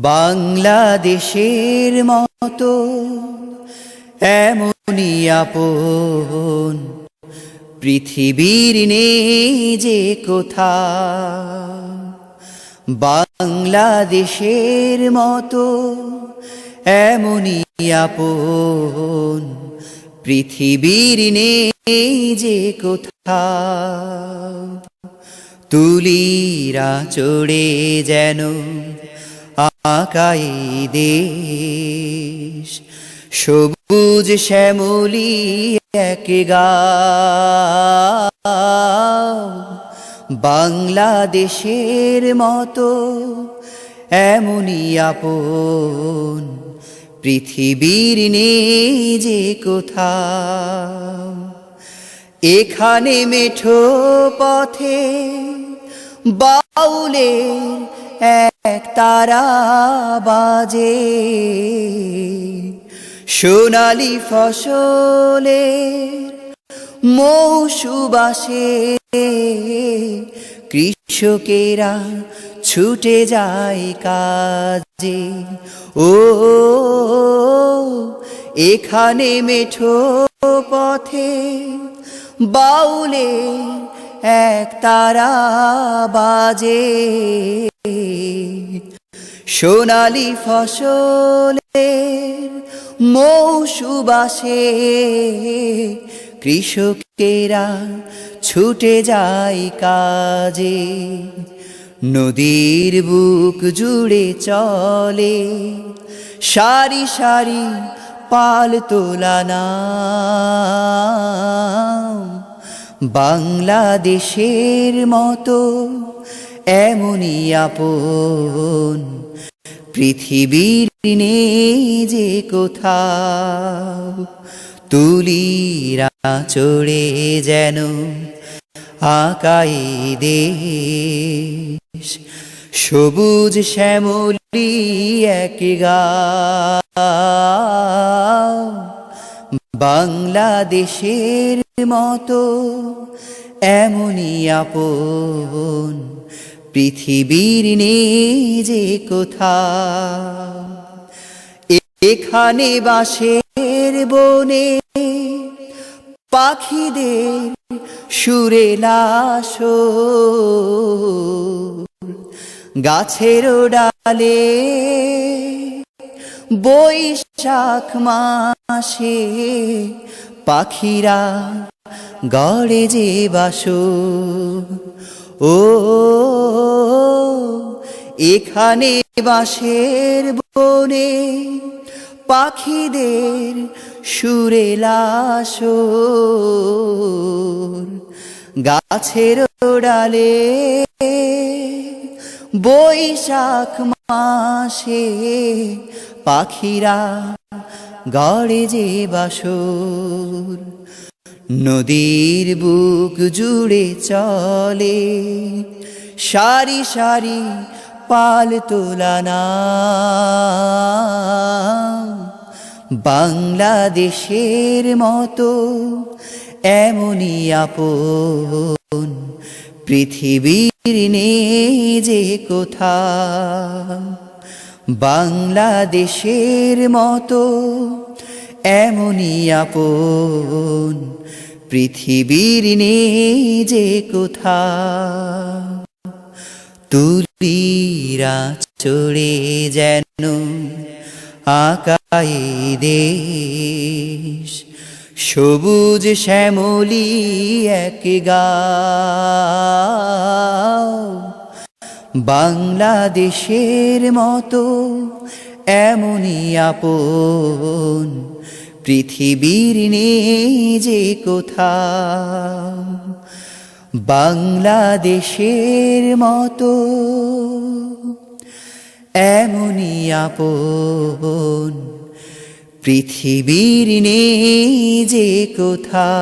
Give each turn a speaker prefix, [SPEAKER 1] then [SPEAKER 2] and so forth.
[SPEAKER 1] বাংলাদেশের মতো, এমনই আপন। পৃথিবীর নেই যে কোথা বাংলাদেশের মতো, এমনই আপন। পৃথিবীর নেই যে কোথা তুলিরা চড়ে যেন আকাই দেশ সবুজ শ্যামলি এক বাংলাদেশের মতো এমনই আপন। পৃথিবীর নেই যে কোথাও। এখানে মেঠো পথে বাউলে এক তারা বাজে। সোনালি ফসলে মৌসুবাসে কৃষকেরা ছুটে যায় কাজে। ও, এখানে মেঠো পথে বাউলে এক তারা বাজে। সোনালি ফসলের মৌসুবাসে কৃষকেরা ছুটে যায় কাজে। নদীর বুক জুড়ে চলে। সারি সারি পাল তোলানা বাংলাদেশের মতো এমনই আপন পৃথিবীর যে কোথাও তুলিরা চড়ে যেন আকাই দেশ। সবুজ শ্যামলি এক গা বাংলাদেশের মতো এমনই আপন পৃথিবীর যে কোথা? এখানে বাসের বনে পাখিদের সুরে লাশ গাছের ডালে বৈশাখ মাসে পাখিরা গড়ে যে বাসো ও, এখানে বাঁশের বনে পাখিদের সুরে লাশ গাছের ডালে বৈশাখ মাসে পাখিরা গড়ে যে বাসর। নদীর বুক জুড়ে চলে, সারি সারি পাল তোলানা বাংলাদেশের মতো এমনই আপন, পৃথিবীর নেই যে কোথা বাংলাদেশের মতো এমনই আপন পৃথিবীর যে কোথা তুলিরা চড়ে যেন আকাই দেশ। সবুজ শ্যামলি এক গা বাংলাদেশের মতো এমনই আপন পৃথিবীর নেই যে কোথা? বাংলাদেশের মতো এমনই আপন পৃথিবীর নেই যে কোথা?